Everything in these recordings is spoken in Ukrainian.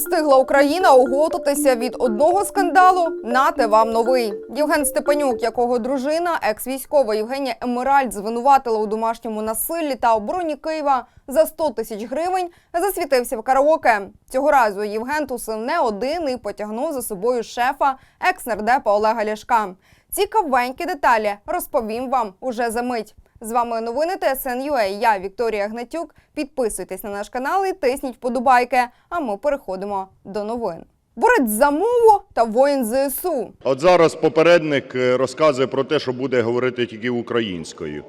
встигла Україна оговтатися від одного скандалу, нате вам новий. Євген Степанюк, якого дружина, екс-військова Євгенія Емеральд, звинуватила у домашньому насиллі та обороні Києва за 100 тисяч гривень, засвітився в караоке. Цього разу Євген тусив не один і потягнув за собою шефа екс-нардепа Олега Ляшка. Цікавенькі деталі розповім вам уже за мить. З вами новини ТСНЮА, Я Вікторія Гнатюк. Підписуйтесь на наш канал і тисніть вподобайки. А ми переходимо до новин. Борець за мову та воїн ЗСУ. От зараз попередник е, розказує про те, що буде говорити тільки українською.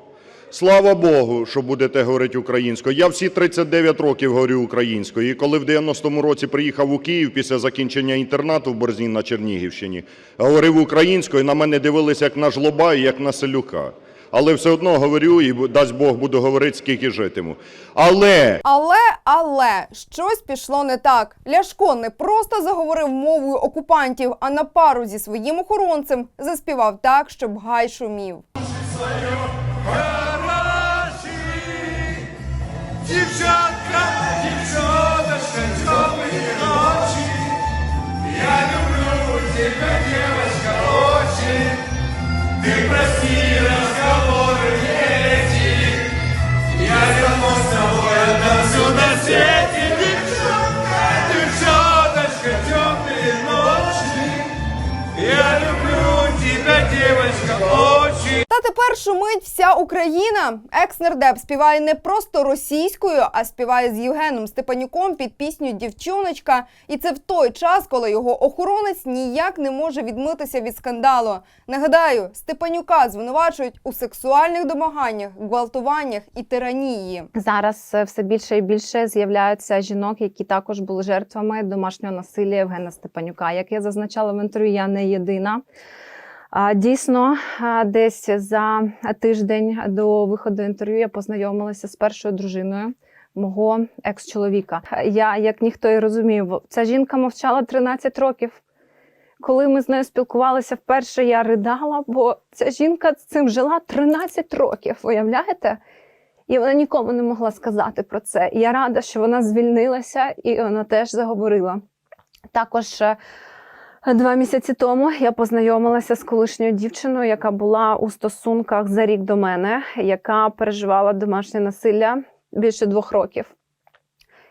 Слава Богу, що будете говорити українською. Я всі 39 років говорю українською. І коли в 90-му році приїхав у Київ після закінчення інтернату в Борзні на Чернігівщині, говорив українською, на мене дивилися як на жлоба і як на селюка. Але все одно говорю і дасть Бог буду говорити, скільки житиму. Але Але, але щось пішло не так. Ляшко не просто заговорив мовою окупантів, а на пару зі своїм охоронцем заспівав так, щоб гай шумів. Дівчатка, дівчоночка, темные ночи. Я люблю тебя, девочка, очень. Ты прости тепер шумить вся Україна. Екс-нардеп співає не просто російською, а співає з Євгеном Степанюком під пісню Дівчоночка. І це в той час, коли його охоронець ніяк не може відмитися від скандалу. Нагадаю, Степанюка звинувачують у сексуальних домаганнях, гвалтуваннях і тиранії. Зараз е, все більше і більше з'являються жінок, які також були жертвами домашнього насилля Євгена Степанюка. Як я зазначала в інтерв'ю, я не єдина. Дійсно, десь за тиждень до виходу інтерв'ю я познайомилася з першою дружиною мого екс-чоловіка. Я, як ніхто і розумів, ця жінка мовчала 13 років. Коли ми з нею спілкувалися вперше, я ридала, бо ця жінка з цим жила 13 років. Уявляєте? І вона нікому не могла сказати про це. І я рада, що вона звільнилася і вона теж заговорила. Також е, два місяці тому я познайомилася з колишньою дівчиною, яка була у стосунках за рік до мене, яка переживала домашнє насилля більше двох років.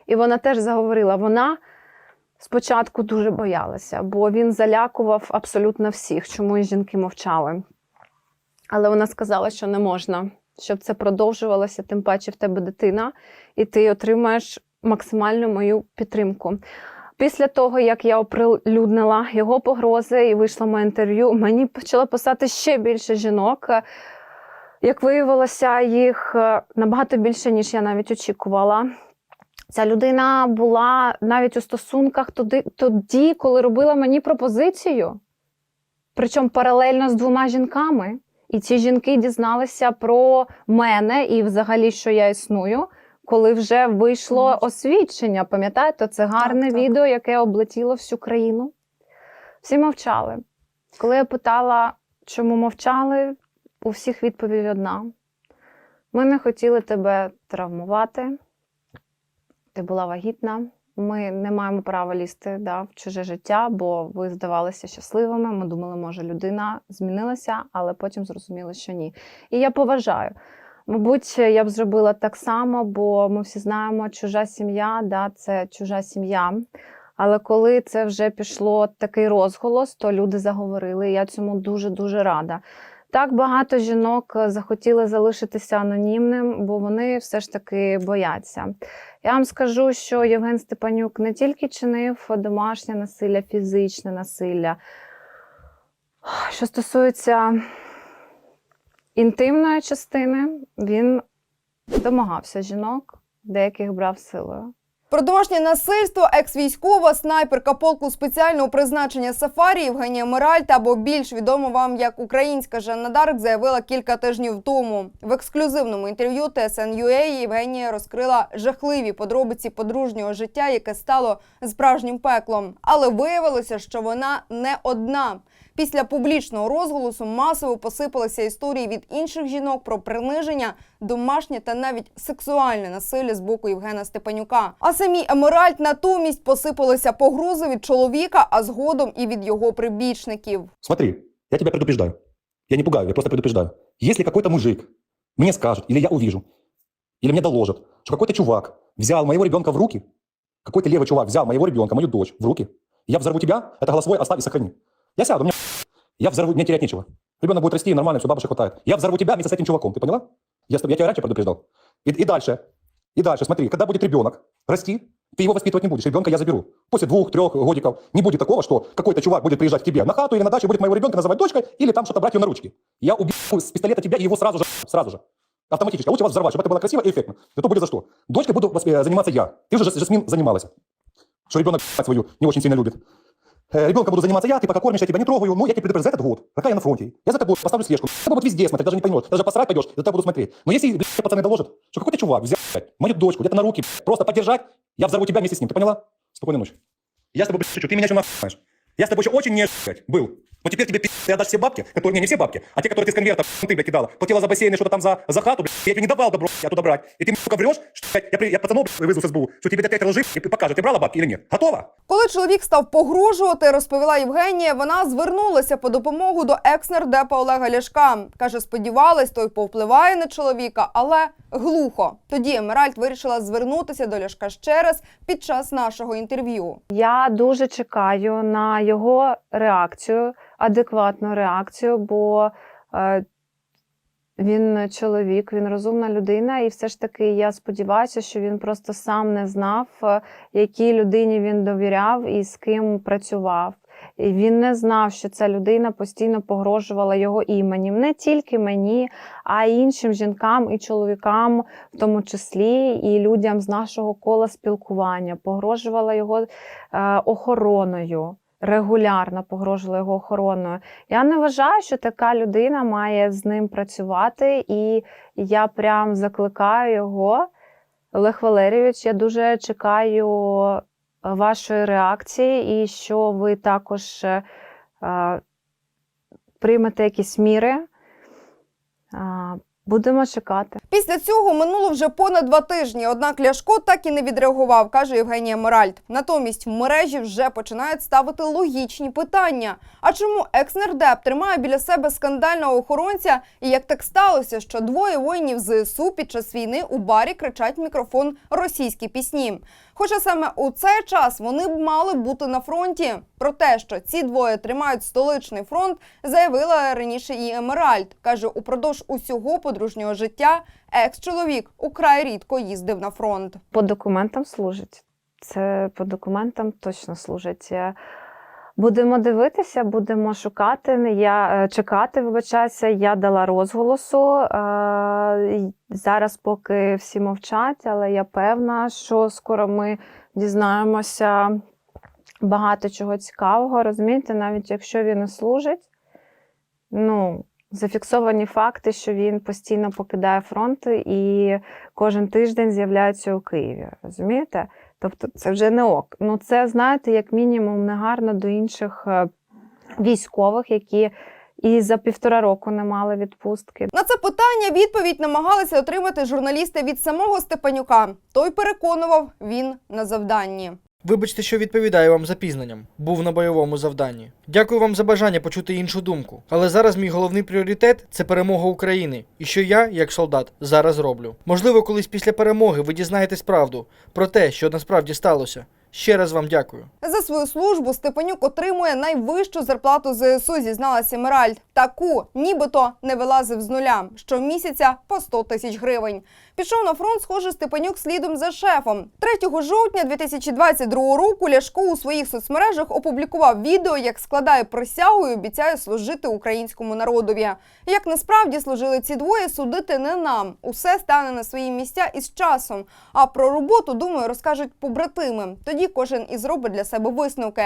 І вона теж заговорила. Вона спочатку дуже боялася, бо він залякував абсолютно всіх, чому і жінки мовчали. Але вона сказала, що не можна, щоб це продовжувалося, тим паче в тебе дитина, і ти отримаєш максимальну мою підтримку. Після того, як я оприлюднила його погрози і вийшла моє інтерв'ю, мені почало писати ще більше жінок. Як виявилося, їх е, набагато більше, ніж я навіть очікувала. Ця людина була навіть у стосунках тоді, тоді коли робила мені пропозицію, причому паралельно з двома жінками. І ці жінки дізналися про мене і взагалі, що я існую, коли вже вийшло освідчення. Пам'ятаєте, це гарне Так, так. відео, яке облетіло всю країну. Всі мовчали. Коли я питала, чому мовчали, у всіх відповідь одна: ми не хотіли тебе травмувати, ти була вагітна. Ми не маємо права лізти да, в чуже життя, бо ви здавалися щасливими. Ми думали, може, людина змінилася, але потім зрозуміли, що ні. І я поважаю. Мабуть, я б зробила так само, бо ми всі знаємо, чужа сім'я, да, це чужа сім'я. Але коли це вже пішло такий розголос, то люди заговорили. і Я цьому дуже дуже рада. Так багато жінок е, захотіли залишитися анонімним, бо вони все ж таки бояться. Я вам скажу, що Євген Степанюк не тільки чинив домашнє насилля, фізичне насилля. Що стосується інтимної частини, він домагався жінок, деяких брав силою. Про домашнє насильство екс-військова снайперка полку спеціального призначення Сафарі Євгенія Меральта, або більш відомо вам як українська Жанна Дарк, заявила кілька тижнів тому. В ексклюзивному інтерв'ю TSN.UA Євгенія розкрила жахливі подробиці подружнього життя, яке стало справжнім пеклом. Але виявилося, що вона не одна. Після публічного розголосу масово посипалися історії від інших жінок про приниження домашнє та навіть сексуальне насилля з боку Євгена Степанюка. А самі Емеральд натомість посипалися погрози від чоловіка, а згодом і від його прибічників. Смотри, я тебя предупреждаю. Я не пугаю, я просто предупреждаю. Если какой-то мужик мне скажет, или я увижу, или мне доложит, что какой-то чувак взял моего ребенка в руки, какой-то левый чувак взял моего ребенка, мою дочь в руки, я взорву тебя, это голосовой оставь и сохрани. Я сяду, мне я взорву, мне терять нечего. Ребенок будет расти, нормально, все, бабушек хватает. Я взорву тебя вместе с этим чуваком, ты поняла? Я, с я тебя раньше предупреждал. И, и дальше, и дальше, смотри, когда будет ребенок расти, ты его воспитывать не будешь, ребенка я заберу. После двух-трех годиков не будет такого, что какой-то чувак будет приезжать к тебе на хату или на дачу, будет моего ребенка называть дочкой, или там что-то брать ее на ручки. Я убью с пистолета тебя и его сразу же, сразу же. Автоматически. А лучше вас взорвать, чтобы это было красиво и эффектно. Зато будет за что. Дочкой буду э, заниматься я. Ты уже, Жасмин, занималась. Что ребенок свою не очень сильно любит. Э, Ребенка буду заниматься я, ты пока кормишь, я тебя не трогаю. Ну, я тебя предупреждаю за этот год. Какая я на фронте? Я за тобой поставлю слежку. Я буду вот везде смотреть, даже не поймешь. Даже посрать пойдешь, я за тебя буду смотреть. Но если блядь, пацаны доложат, что какой-то чувак взял блядь, мою дочку где-то на руки, блядь, просто поддержать, я взорву тебя вместе с ним. Ты поняла? Спокойной ночи. Я с тобой, блядь, шучу. Ты меня еще нахуй знаешь. Я с тобой еще очень не блядь, был. Но теперь тебе пи***, ты отдашь все бабки, которые, не, не все бабки, а те, которые ты с конверта ты, блядь, кидала. Платила за бассейн и что-то там за, за хату, блядь. Я тебе не давал добро, я туда брать. И ты, сука, врешь, что, блядь, я, при- я пацанов блядь, вызову с СБУ, что тебе опять лжи и покажут, ты брала бабки или нет. Готово? Коли чоловік став погрожувати, розповіла Євгенія, вона звернулася по допомогу до екс-нардепа Олега Ляшка. Каже, сподівалась, той повпливає на чоловіка, але глухо. Тоді Емеральд вирішила звернутися до Ляшка ще раз під час нашого інтерв'ю. Я дуже чекаю на його реакцію, адекватну реакцію, бо е, він чоловік, він розумна людина, і все ж таки я сподіваюся, що він просто сам не знав, е, якій людині він довіряв і з ким працював. І він не знав, що ця людина постійно погрожувала його іменем, не тільки мені, а й іншим жінкам і чоловікам, в тому числі, і людям з нашого кола спілкування, погрожувала його е, охороною. Регулярно погрожувала його охороною. Я не вважаю, що така людина має з ним працювати, і я прям закликаю його, Олег Валерійович. Я дуже чекаю вашої реакції, і що ви також е, е, приймете якісь міри. Будемо чекати. Після цього минуло вже понад два тижні. Однак Ляшко так і не відреагував, каже Євгенія Моральд. Натомість в мережі вже починають ставити логічні питання. А чому екс-нардеп тримає біля себе скандального охоронця? І як так сталося, що двоє воїнів ЗСУ під час війни у барі кричать в мікрофон російські пісні? Хоча саме у цей час вони б мали бути на фронті. Про те, що ці двоє тримають столичний фронт, заявила раніше і Емеральд. каже, упродовж усього подружнього життя екс-чоловік украй рідко їздив на фронт. По документам служить. Це по документам точно служить. Будемо дивитися, будемо шукати. Я е, чекати, вибачаюся. Я дала розголосу. Е, Зараз поки всі мовчать, але я певна, що скоро ми дізнаємося багато чого цікавого. Розумієте, навіть якщо він і служить, ну. Зафіксовані факти, що він постійно покидає фронт і кожен тиждень з'являється у Києві. Розумієте? Тобто це вже не ок. Ну це знаєте, як мінімум, негарно до інших е, військових, які і за півтора року не мали відпустки. На це питання відповідь намагалися отримати журналісти від самого Степанюка. Той переконував він на завданні. Вибачте, що відповідаю вам запізненням. Був на бойовому завданні. Дякую вам за бажання почути іншу думку. Але зараз мій головний пріоритет це перемога України. І що я, як солдат, зараз роблю. Можливо, колись після перемоги ви дізнаєтесь правду про те, що насправді сталося. Ще раз вам дякую. За свою службу Степанюк отримує найвищу зарплату ЗСУ, зізналася Меральд. Таку, нібито не вилазив з нуля. Щомісяця по 100 тисяч гривень. Пішов на фронт, схоже, Степанюк слідом за шефом. 3 жовтня 2022 року Ляшко у своїх соцмережах опублікував відео, як складає присягу і обіцяє служити українському народові. Як насправді служили ці двоє, судити не нам. Усе стане на свої місця із часом. А про роботу, думаю, розкажуть побратими. Тоді кожен і зробить для себе висновки.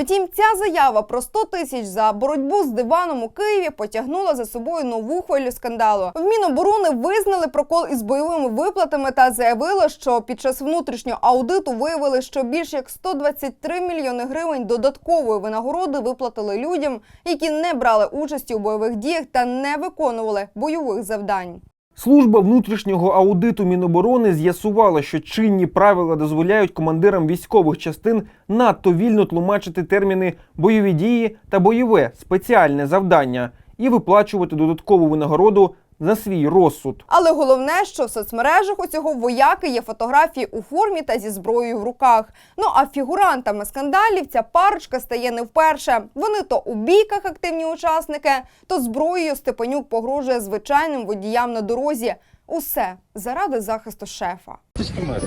Втім, ця заява про 100 тисяч за боротьбу з диваном у Києві потягнула за собою нову хвилю скандалу. В Міноборони визнали прокол із бойовими виплатами та заявили, що під час внутрішнього аудиту виявили, що більше як 123 мільйони гривень додаткової винагороди виплатили людям, які не брали участі у бойових діях та не виконували бойових завдань. Служба внутрішнього аудиту Міноборони з'ясувала, що чинні правила дозволяють командирам військових частин надто вільно тлумачити терміни бойові дії та бойове спеціальне завдання і виплачувати додаткову винагороду за свій розсуд. Але головне, що в соцмережах у цього вояки є фотографії у формі та зі зброєю в руках. Ну а фігурантами скандалів ця парочка стає не вперше. Вони то у бійках активні учасники, то зброєю Степанюк погрожує звичайним водіям на дорозі. Усе заради захисту шефа.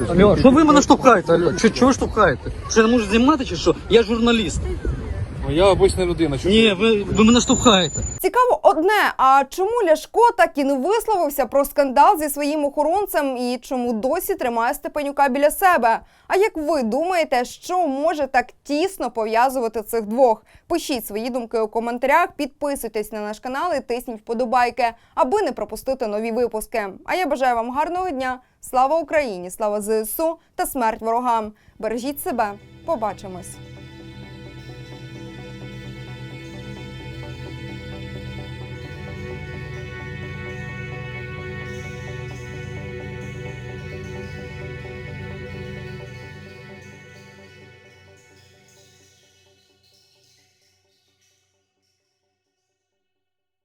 Алло, що ви мене штовхаєте? Алло, чого штовхаєте? Що я не можу знімати чи що? Я журналіст. Я обична людина. Що Ні, ви, ви мене штовхаєте. Цікаво одне: а чому Ляшко так і не висловився про скандал зі своїм охоронцем і чому досі тримає Степанюка біля себе? А як ви думаєте, що може так тісно пов'язувати цих двох? Пишіть свої думки у коментарях, підписуйтесь на наш канал і тисніть вподобайки, аби не пропустити нові випуски. А я бажаю вам гарного дня! Слава Україні! Слава ЗСУ та смерть ворогам! Бережіть себе! Побачимось!